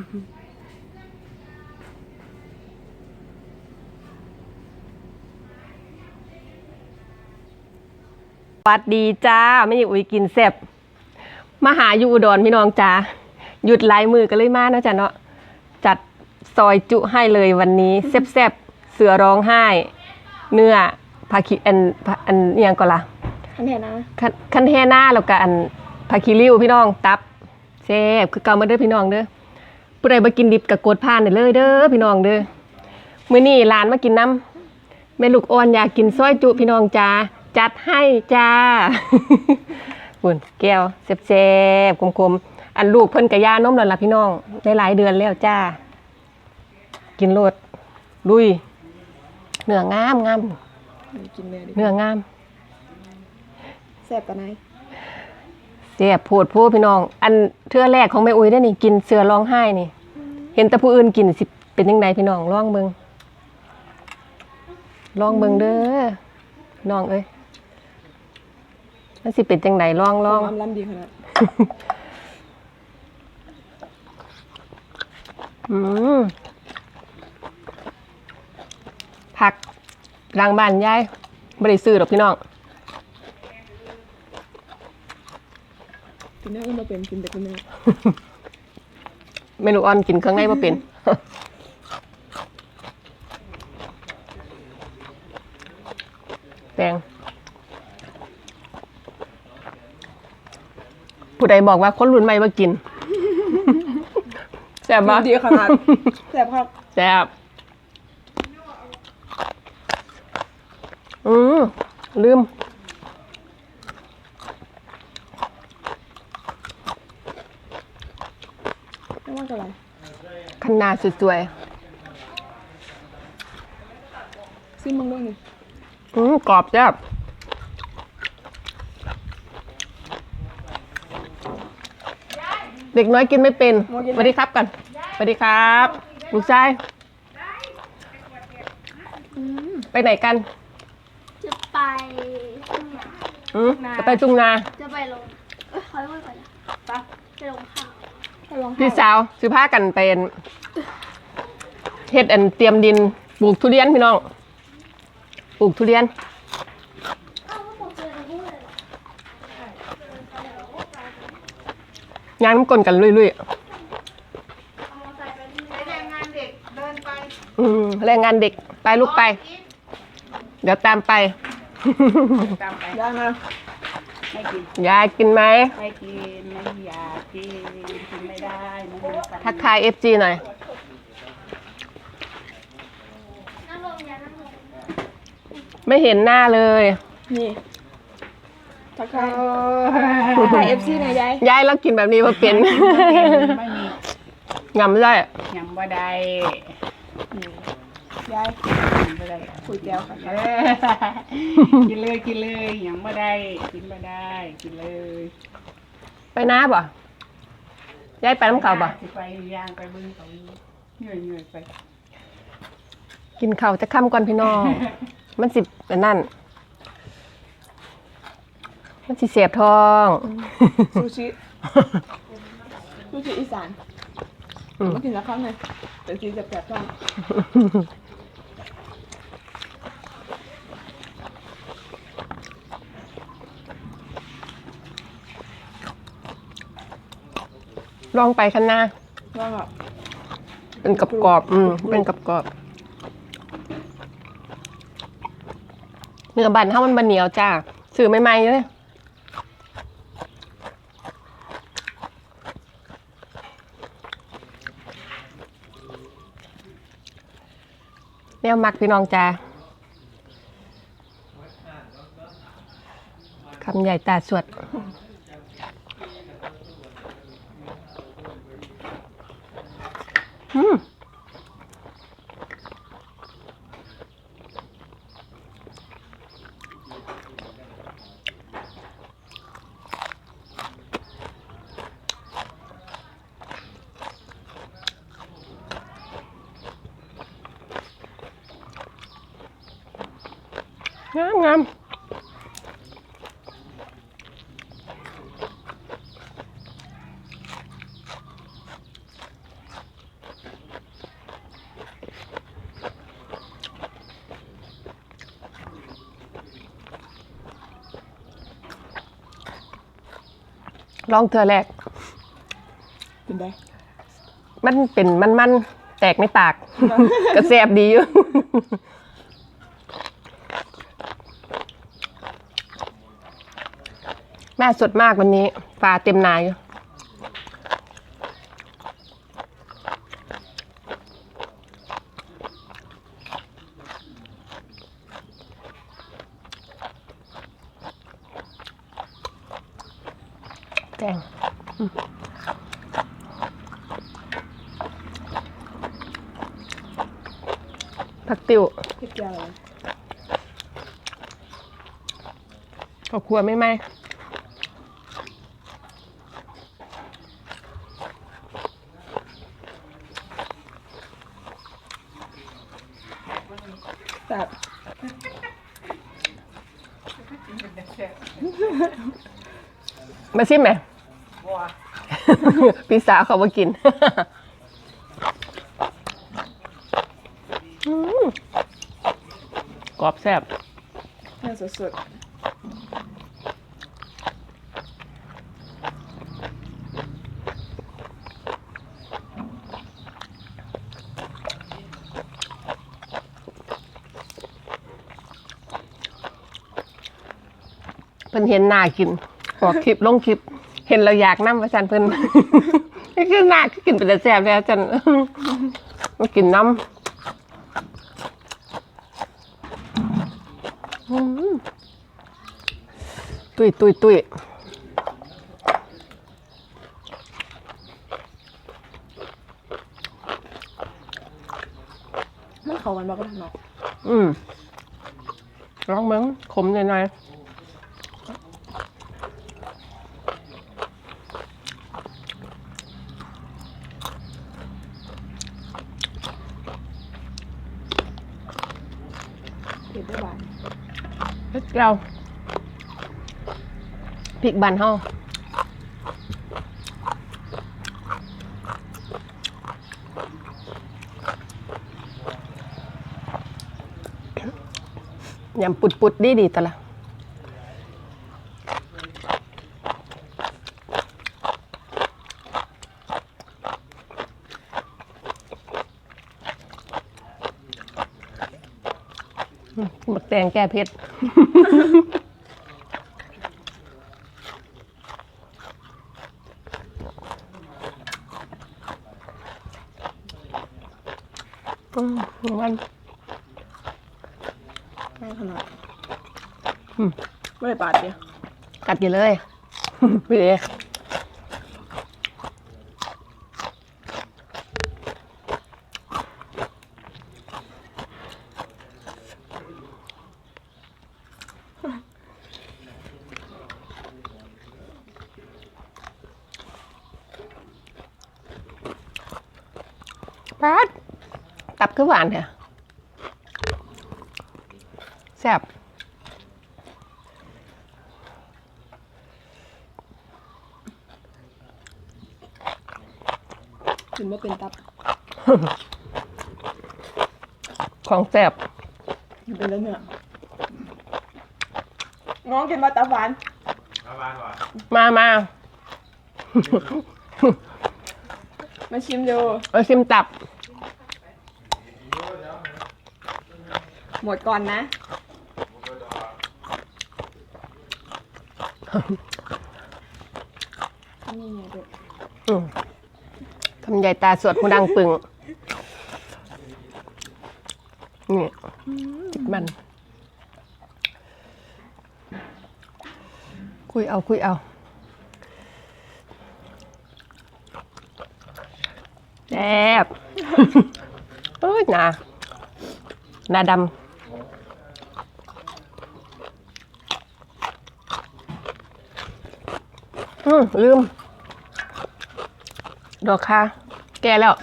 สวัสดีจ้าไม่อยากอุยกินแซ่บมาหาอยู่อุดรพี่น้องจ้าหยุดหลายมือกันเลยมากนะจ๊ะเนาะจัดซอยจุให้เลยวันนี้แซ่บๆเสือร้องไห้ เนื้อพาคิอันพาอันอิหยังก็ละอันเนี้ยนะคันคันแห่หน้าแล้วก็อันพาคิริ้วพี่น้องตับแซ่บคือเก่ามาเด้อพี่น้องเด้อ ผู้ใดมากินดิบกับกดผ่านได้เลยเด้อพี่น้องเด้อมื้อนี้หลานมากินน้ำแม่ลูกอ่อนอยากกินซอยจุพี่น้องจ้าจัดให้จ้าบุญแก้วแซ่บๆคมๆอันลูกเพิ่นกะยานมแล้วล่ะพี่น้องได้หลายเดือนแล้วจ้า กินโลดลุยเนื้องามงามกินเนื้อดิเนื้องาม แซ่บปะนาย เสียบโพดโพดพี่น้อง อันเทื่อแรกของแม่อุ้ยได้นี่กินเสือร้องไห้นี่ เห็นแต่ผู้อื่นกินสิเป็นยังไงพี่น้องลองเบิงลองเบิงเด้อน้องเอ้ยมันสิเป็นจังไดลองลองความล้ำดีขนาดอืมผักรางบ้านยายไม่ได้ซื้อหรอกพี่น้อง กินเนื้อก็มาเป็นกินแต่กินเนื้อเมนูออนกินเครื่องในบ่เป็นแตงผู้ใดบอกว่าคนรุ่นใหม่มากินแซ่บปะดีขนาดแซ่บครับแซ่บอืมลืม ไม่ว่าจะอะไรขนาดสวยซิมมึงด้วยนี่ๆอืมกรอบแซ่บเด็กน้อยกินไม่เป็นสวัสดีครับกันสวัสดีครับลูกชายไปไหนกัน จะไปทุ่งนาอืมจะไปทุ่งนา จะไปลงเอ้ยเขาเรียกว่าอะไรนะปะไปลงข้าวให้ลอง พี่สาวซื้อผ้ากันเป็นเฮ็ดอันเตรียมดินปลูกทุเรียนพี่น้องปลูกทุเรียนอ้าวก็บอกเจอกันด้วยเหรอยางน้ำกลนกันลุยเอามาใส่ไปที่ไหนแรงงานเด็กเดินไปๆอืมแรงงานเด็กไปลูกไป เดี๋ยวตามไปตามไปได้มาไม่กินยายกินไหมไม่กินไม่อยากกิน ทักทายเอฟจีหน่อยนั่งลงอย่านั่งลงไม่เห็นหน้าเลย นี่ทักทายทักทายเอฟซีหน่อยยายยายเรากินแบบนี้มาเป็นไม่มีงำไม่ได้ยำบ่ได้นี่ยายยำบ่ได้คุยแก้วค่ะเออกินเลยกินเลยยำบ่ได้ กินบ่ได้ กินเลย ไปน้าบ่ ยายไปน้ำเขาบ่สิไปย่างไปเบึงเขาเหนื่อยเหนื่อยไปกินข้าวจะค่ำก่อนพี่น้อง มันสิอันนั่น มันสิเสียบท้อง ซูชิ ซูชิอีสานอืม มากินแล้วข้างในแต่ซีแซ่บๆจ้อง ลองไปข้างหน้า ว่าแบบเป็นกรอบกรอบๆอืมเป็นกรอบกรอบๆเนื้อบันเท่ามันบันเหนียวจ้าสื่อใหม่ๆเลยแนวมักพี่น้องจ้าคำใหญ่ตาสวด อื ลองเธอแรก เป็นไงมันเป็นมันๆแตกในปากก็แซ่บดีอยู่ แม่สดมากวันนี้ปลาเต็มนาอยู่ ผักติวเผ็ดเจียวเลยขอบครัวไม่ไหมแบบมาชิมไหม บัวพี่สาวเขามากิน อืม กรอบแซ่บเนื้อสดเพิ่นเห็นหน้ากินออกคลิปลงคลิป เห็นเราอยากนั่มาจันเพิ่นนี่คือหน้ากินเป็นแต่แซ่บแล้วจันมากินน้ำอืม ตุยตุยตุยๆมันเขากันบอกกันเนาะอืมลองเมืองขมหน่อยเผ็ดได้หวาน ๆเฮ็ดเรา พริกบานเฮายำปุดๆดีดีตะละหมักแตงแก้เผ็ด มมันไม่ขนาดอืมไม่ได้ปาดเดียวกัดอยู่เลยพี่เอปัด ตับคือหวานเหรอแซ่บถึงว่าเป็นตับของแซ่บมันเป็นเรื่องเนื้อน้องกินมาตับหวานมามามาชิมดูเอาชิมตับ หมดก่อนนะ นี่ไงเด็กอืมคำใหญ่ตาสวดหูดังปึงนี่จิตมัน คุยเอาคุยเอา แซ่บ เอ้ยหนาหนาดำ อืมลืม ดอกค่ะ แก่แล้ว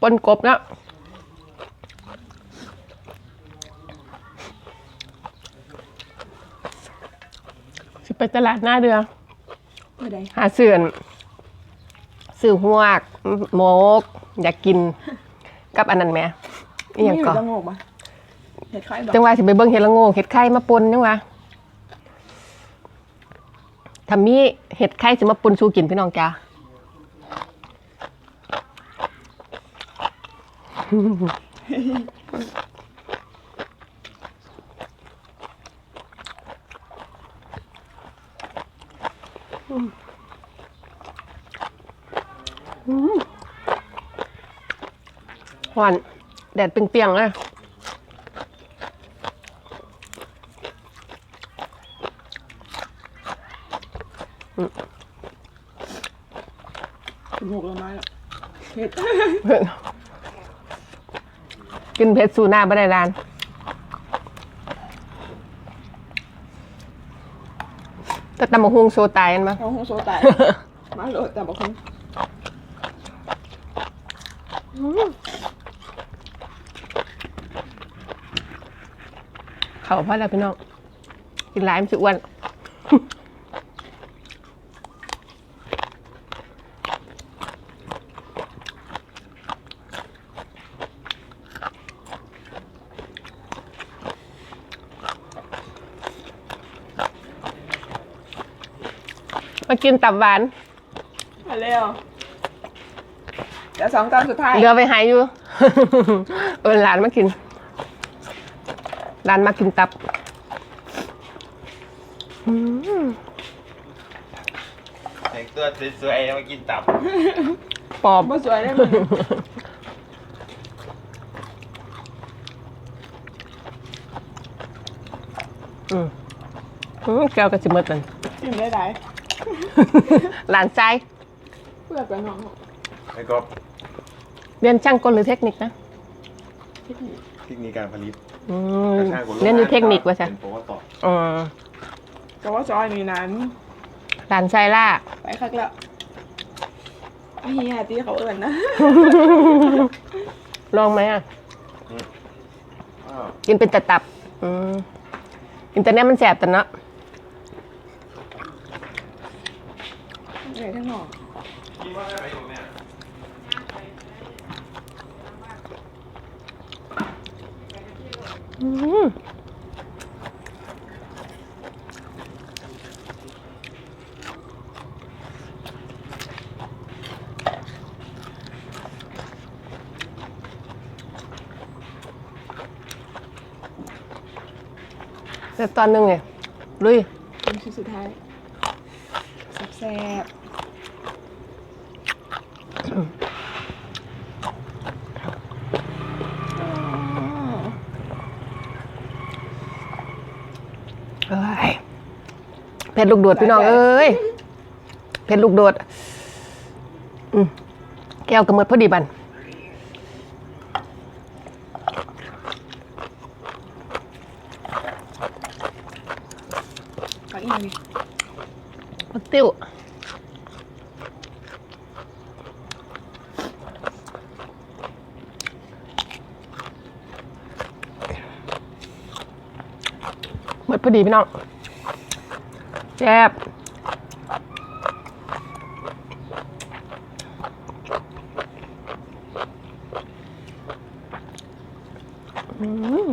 ปนกบแล้วสิไปตลาดหน้าเดือไม่ได้หาเสื่อนสื่อหวกโมก อยากกิน กับอันนั้นไหมอีหยังก่อนไม่มีตะโงกปะเห็ดไข่ดอกจังหวะสิไปเบิ่งเห็ดละโงกเห็ดไข่มาปนจังหวะ ถ้ามีเห็ดไข่สิมาปนสู้กินพี่น้องจ้าหวานแดดเปรียงๆเลย หกละไม้เผ็ดกินเผ็ดสูหน้าไม่ได้ราน แต่ตำบักฮุงโซตายกันมาท้องหงโซตาย มาโหลดแต่บอกคุณเขาพอแล้วพี่น้องกินหลายมันสิอ้วน มากินตับหวาน มาเร็วเดี๋ยวสองตอนสุดท้ายเหลือไปหายอยู่ เออหลานมากินหลานมากินตับอืมแต่งตัวสวยๆมากินตับ ปอบ บ่สวยได้มั้ยอืมอืมแก้วกระสิหมดนั่น จิ้มได้ไหน หลานชายเพื่อกับน้องแล้วก็เรียนช่างกลหรือเทคนิคนะเทคนิคการผลิตอืมช่างกลเรียนอยู่เทคนิคว่าใช่เป็นโปรต่ออืมก็ว่าจอยนี่นั้น หลานชายล่า ไปคักแล้วไอ้เฮียตีเขาเอิญนะลองไหมอะ อ้าวกินเป็นตับตับๆอืมกินแต่เนี้ยมันแสบแต่เนาะ เหนื่อยทั้งหนอกินว่าอะไรอยู่เนี่ยอืมแต่ตอนหนึ่งเนี่ยลุยเป็นชิ้นสุดท้ายแซ่บอ้ย เผ็ดลูกโดดพี่น้องเอ้ยเผ็ดลูกโดดอืมแก้วกระเมิดพอดีบันๆปักอีกพักติ้วหมดพอดีพี่น้อง แซ่บอืม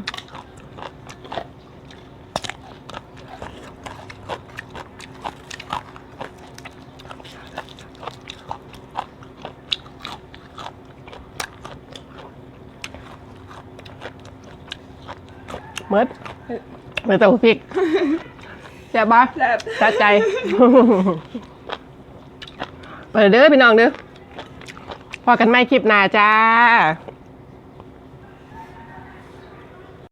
หมดไม่ต้องพริกแซ่บบ้าแซ่บสะใจ ไปเด้อพี่น้องเด้อพอกันไม่คลิปหน้าจ้า